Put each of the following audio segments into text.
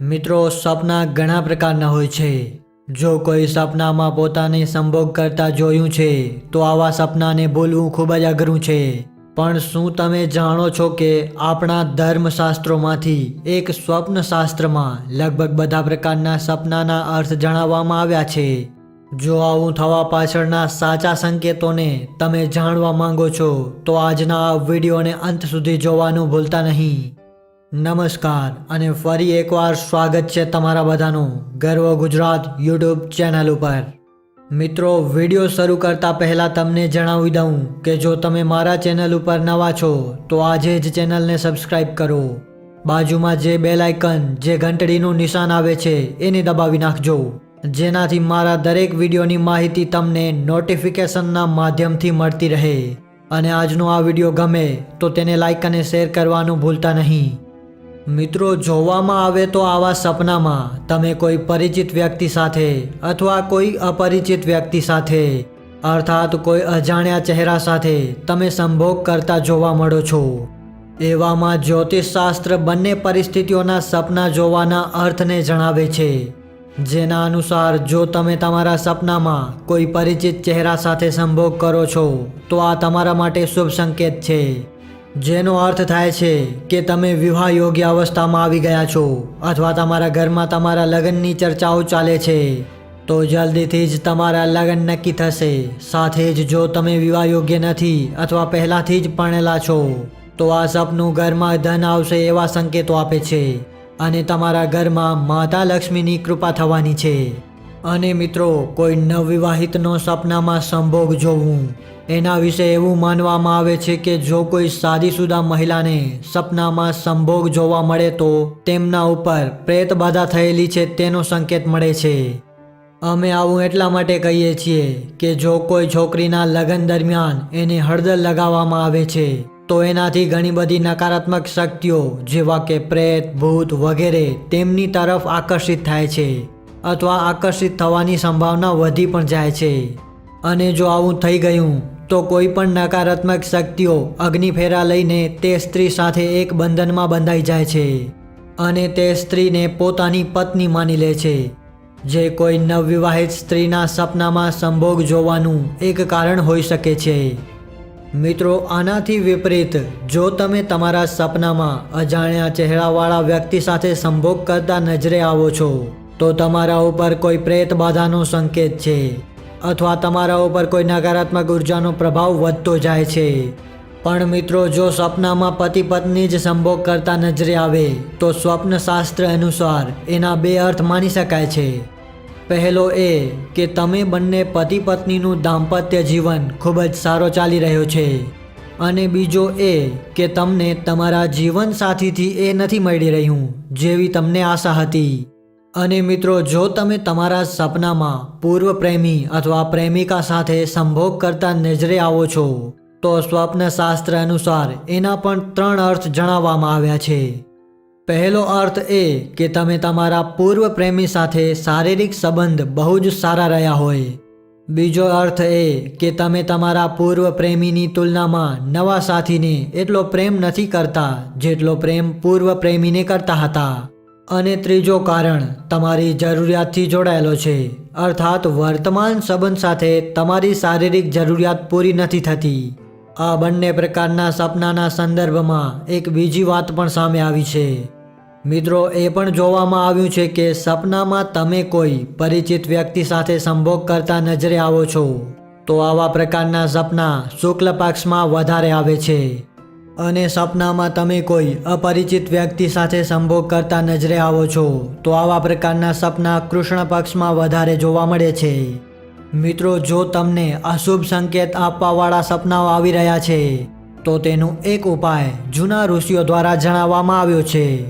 મિત્રો, સપના ઘણા પ્રકારના હોય છે. જો કોઈ સપનામાં પોતાને સંભોગ કરતા જોયું છે, તો આવા સપનાને ભૂલવું ખૂબ જ અઘરું છે. પણ શું તમે જાણો છો કે આપણા ધર્મશાસ્ત્રોમાંથી એક સ્વપ્ન શાસ્ત્રમાં લગભગ બધા પ્રકારના સપનાના અર્થ જણાવવામાં આવ્યા છે? જો આવું થવા પાછળના સાચા સંકેતોને તમે જાણવા માંગો છો, તો આજના આ વિડીયોને અંત સુધી જોવાનું ભૂલતા નહીં. નમસ્કાર અને ફરી એકવાર સ્વાગત છે તમારા બધાનું ગર્વ ગુજરાત યુટ્યુબ ચેનલ ઉપર. મિત્રો, વીડિયો શરૂ કરતા પહેલાં તમને જણાવી દઉં કે જો તમે મારા ચેનલ ઉપર નવા છો, તો આજે જ ચેનલને સબસ્ક્રાઇબ કરો. બાજુમાં જે બેલ આઇકન, જે ઘંટડીનું નિશાન આવે છે, એને દબાવી નાખજો. જેનાથી મારા દરેક વિડીયોની માહિતી તમને નોટિફિકેશનના માધ્યમથી મળતી રહે. અને આજનો આ વીડિયો ગમે, તો તેને લાઇક અને શેર કરવાનું ભૂલતા નહીં. મિત્રો, જોવામાં આવે તો આવા સપનામાં તમે કોઈ પરિચિત વ્યક્તિ સાથે અથવા કોઈ અપરિચિત વ્યક્તિ સાથે, અર્થાત કોઈ અજાણ્યા ચહેરા સાથે તમે સંભોગ કરતા જોવા મળો છો. એવામાં જ્યોતિષશાસ્ત્ર બંને પરિસ્થિતિઓના સપના જોવાના અર્થને જણાવે છે. જેના અનુસાર, જો તમે તમારા સપનામાં કોઈ પરિચિત ચહેરા સાથે સંભોગ કરો છો, તો આ તમારા માટે શુભ સંકેત છે. જેનો અર્થ થાય છે કે તમે વિવાહ યોગ્ય અવસ્થામાં આવી ગયા છો અથવા તમારા ઘરમાં તમારા લગ્નની ચર્ચાઓ ચાલે છે, તો જલ્દીથી જ તમારા લગ્ન નક્કી થશે. સાથે જ જો તમે વિવાહ યોગ્ય નથી અથવા પહેલાંથી જ પરણેલા છો, તો આ સપનું ઘરમાં ધન આવશે એવા સંકેતો આપે છે અને તમારા ઘરમાં માતા લક્ષ્મીની કૃપા થવાની છે. અને મિત્રો, કોઈ નવવિવાહિતનો સપનામાં સંભોગ જોવું. એના વિશે એવું માનવામાં આવે છે કે જો કોઈ સાદીસુદા મહિલાને સપનામાં સંભોગ જોવા મળે તો તેમના ઉપર પ્રેત બાધા થયેલી છે તેનો સંકેત મળે છે. અમે આવું એટલા માટે કહીએ છીએ કે જો કોઈ છોકરીના લગ્ન દરમિયાન એને હળદર લગાવવામાં આવે છે, તો એનાથી ઘણી બધી નકારાત્મક શક્તિઓ જેવા કે પ્રેત, ભૂત વગેરે તેમની તરફ આકર્ષિત થાય છે. અથવા આકર્ષિત થવાની સંભાવના વધી પણ જાય છે. અને જો આવું થઈ ગયું, તો કોઈ પણ નકારાત્મક શક્તિઓ અગ્નિફેરા લઈને તે સ્ત્રી સાથે એક બંધનમાં બંધાઈ જાય છે. અને તે સ્ત્રીને પોતાની પત્ની માની લે છે. જે કોઈ નવવિવાહિત સ્ત્રીના સપનામાં સંભોગ જોવાનું એક કારણ હોઈ શકે છે. મિત્રો, આનાથી વિપરીત, જો તમે તમારા સપનામાં અજાણ્યા ચહેરાવાળા વ્યક્તિ સાથે સંભોગ કરતા નજરે આવો છો તો તમારા ઉપર કોઈ પ્રેત બાધાનો સંકેત છે અથવા તમારા ઉપર કોઈ નકારાત્મક ઉર્જાનો પ્રભાવ વધતો જાય છે. પણ મિત્રો, જો સપનામાં પતિ પત્ની જ સંભોગ કરતા નજરે આવે, તો સ્વપ્ન શાસ્ત્ર અનુસાર એના બે અર્થ માની શકાય છે. પહેલો એ કે તમે બંને પતિ પત્નીનું દાંપત્ય જીવન ખૂબ જ સારો ચાલી રહ્યો છે. અને બીજો એ કે તમને તમારા જીવન સાથીથી એ નથી મળી રહ્યું જેવી તમને આશા હતી. અને મિત્રો, જો તમે તમારા સપનામાં પૂર્વ પ્રેમી અથવા પ્રેમિકા સાથે સંભોગ કરતા નજરે આવો છો, તો સ્વપ્ન શાસ્ત્ર અનુસાર એના પણ ત્રણ અર્થ જણાવવામાં આવ્યા છે. પહેલો અર્થ એ કે તમે તમારા પૂર્વ પ્રેમી સાથે શારીરિક સંબંધ બહુ જ સારા રહ્યા હોય. બીજો અર્થ એ કે તમે તમારા પૂર્વ પ્રેમીની તુલનામાં નવા સાથીને એટલો પ્રેમ નથી કરતા જેટલો પ્રેમ પૂર્વ પ્રેમીને કરતા હતા. અને ત્રીજો કારણ તમારી જરૂરિયાતથી જોડાયેલો છે. અર્થાત વર્તમાન સંબંધ સાથે તમારી શારીરિક જરૂરિયાત પૂરી નથી થતી. આ બંને પ્રકારના સપનાના સંદર્ભમાં એક બીજી વાત પણ સામે આવી છે. મિત્રો, એ પણ જોવામાં આવ્યું છે કે સપનામાં તમે કોઈ પરિચિત વ્યક્તિ સાથે સંભોગ કરતા નજરે આવો છો. તો આવા પ્રકારના સપના શુક્લ પક્ષમાં વધારે આવે છે. અને સપનામાં તમે કોઈ અપરિચિત વ્યક્તિ સાથે સંભોગ કરતા નજરે આવો છો, તો આવા પ્રકારના સપના કૃષ્ણ પક્ષમાં વધારે જોવા મળે છે. મિત્રો, જો તમને અશુભ સંકેત આપવાવાળા સપનાઓ આવી રહ્યા છે, તો તેનો એક ઉપાય જૂના ઋષિઓ દ્વારા જણાવવામાં આવ્યો છે.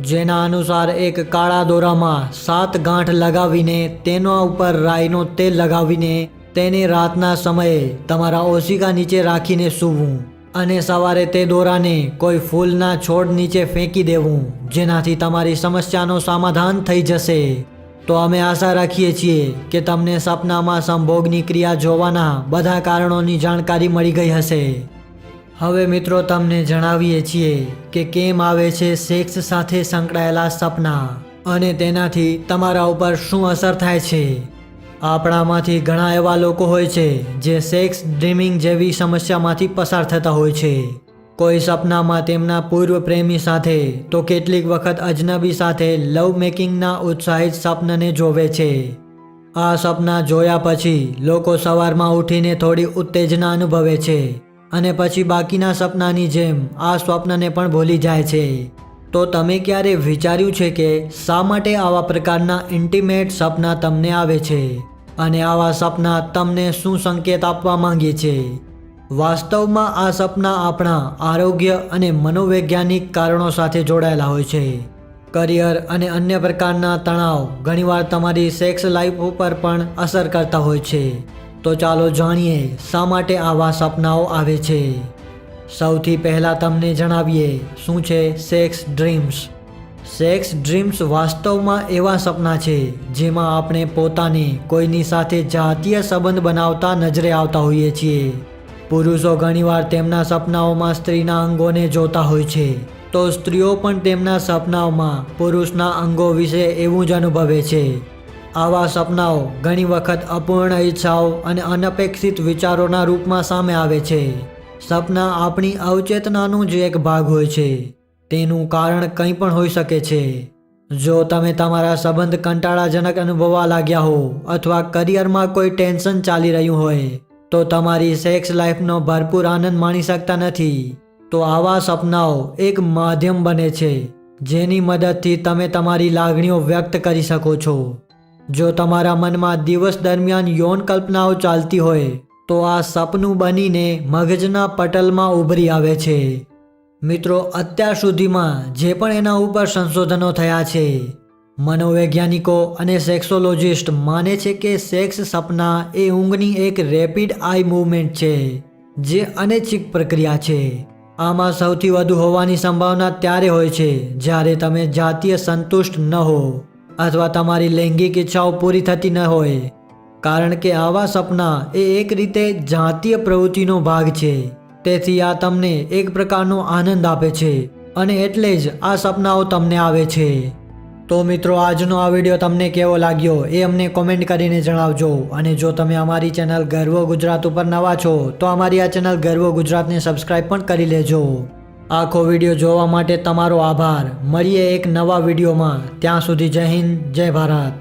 જેના અનુસાર એક કાળા દોરામાં સાત ગાંઠ લગાવીને તેના ઉપર રાઈનો તેલ લગાવીને તેને રાતના સમયે તમારા ઓશિકા નીચે રાખીને સૂવું. અને સવારે તે દોરાને કોઈ ફૂલના છોડ નીચે ફેંકી દેવું, જેનાથી તમારી સમસ્યાનો સમાધાન થઈ જશે. તો અમે આશા રાખીએ છીએ કે તમને સપનામાં સંભોગની ક્રિયા જોવાના બધા કારણોની જાણકારી મળી ગઈ હશે. હવે મિત્રો, તમને જણાવીએ છીએ કે કેમ આવે છે સેક્સ સાથે સંકળાયેલા સપના અને તેનાથી તમારા ઉપર શું અસર થાય છે. આપણામાંથી ઘણા એવા લોકો હોય છે જે સેક્સ, ડ્રીમિંગ જેવી સમસ્યામાંથી પસાર થતા હોય છે. કોઈ સપનામાં તેમના પૂર્વ પ્રેમી સાથે, તો કેટલીક વખત અજનબી સાથે લવ મેકિંગના ઉત્સાહિત સ્વપ્નને જોવે છે. આ સપના જોયા પછી લોકો સવારમાં ઉઠીને થોડી ઉત્તેજના અનુભવે છે અને પછી બાકીના સપનાની જેમ આ સ્વપ્નને પણ ભૂલી જાય છે. તો તમે ક્યારે વિચાર્યું છે કે શા માટે આવા પ્રકારના ઇન્ટિમેટ સપના તમને આવે છે? અને આવા સપના તમને શું સંકેત આપવા માંગે છે? વાસ્તવમાં આ સપના આપણા આરોગ્ય અને મનોવૈજ્ઞાનિક કારણો સાથે જોડાયેલા હોય છે. કરિયર અને અન્ય પ્રકારના તણાવ ઘણીવાર તમારી સેક્સ લાઈફ ઉપર પણ અસર કરતા હોય છે. તો ચાલો જાણીએ શા માટે આવા સપનાઓ આવે છે. સૌથી પહેલાં તમને જણાવીએ, શું છે સેક્સ ડ્રીમ્સ? સેક્સ ડ્રીમ્સ વાસ્તવમાં એવા સપના છે, જેમાં આપણે પોતાને કોઈની સાથે જાતીય સંબંધ બનાવતા નજરે આવતા હોઈએ છીએ. પુરુષો ઘણીવાર તેમના સપનાઓમાં સ્ત્રીના અંગોને જોતા હોય છે, તો સ્ત્રીઓ પણ તેમના સપનાઓમાં પુરુષના અંગો વિશે એવું જ અનુભવે છે. આવા સપનાઓ ઘણી વખત અપૂર્ણ ઈચ્છાઓ અને અનપેક્ષિત વિચારોના રૂપમાં સામે આવે છે. સપના આપણી અવચેતનાનો જ એક ભાગ હોય છે. તેનું કારણ કંઈ પણ હોઈ શકે છે. જો તમે તમારા સંબંધ કંટાળાજનક અનુભવવા લાગ્યા હો અથવા કરિયરમાં કોઈ ટેન્શન ચાલી રહ્યું હોય, તો તમારી સેક્સ લાઈફનો ભરપૂર આનંદ માણી શકતા નથી. તો આવા સપનાઓ એક માધ્યમ બને છે, જેની મદદથી તમે તમારી લાગણીઓ વ્યક્ત કરી શકો છો. જો તમારા મનમાં દિવસ દરમિયાન યૌન કલ્પનાઓ ચાલતી હોય તો આ સપનું બનીને મગજના પટલમાં ઉભરી આવે છે. મિત્રો, અત્યાર સુધીમાં જે પણ એના ઉપર સંશોધનો થયા છે, મનોવૈજ્ઞાનિકો અને સેક્સોલોજિસ્ટ માને છે કે સેક્સ સપના એ ઊંઘની એક રેપિડ આઈ મૂવમેન્ટ છે, જે અનૈચ્છિક પ્રક્રિયા છે. આમાં સૌથી વધુ હોવાની સંભાવના ત્યારે હોય છે જ્યારે તમે જાતીય સંતુષ્ટ ન હો અથવા તમારી લૈંગિક ઈચ્છાઓ પૂરી થતી ન હોય. કારણ કે આવા સપના એ એક રીતે જાતીય પ્રવૃત્તિનો ભાગ છે. તેથી આ તમને એક પ્રકારનો આનંદ આપે છે અને એટલે જ આ સપનાઓ તમને આવે છે. તો મિત્રો, આજનો આ વીડિયો તમને કેવો લાગ્યો એ અમને કોમેન્ટ કરીને જણાવજો અને જો તમે અમારી ચેનલ ગર્વ ગુજરાત ઉપર નવા છો, તો અમારી આ ચેનલ ગર્વ ગુજરાતને સબસ્ક્રાઈબ પણ કરી લેજો. આખો વીડિયો જોવા માટે તમારો આભાર. મળીએ એક નવા વિડીયોમાં. ત્યાં સુધી જય હિન્દ, જય ભારત.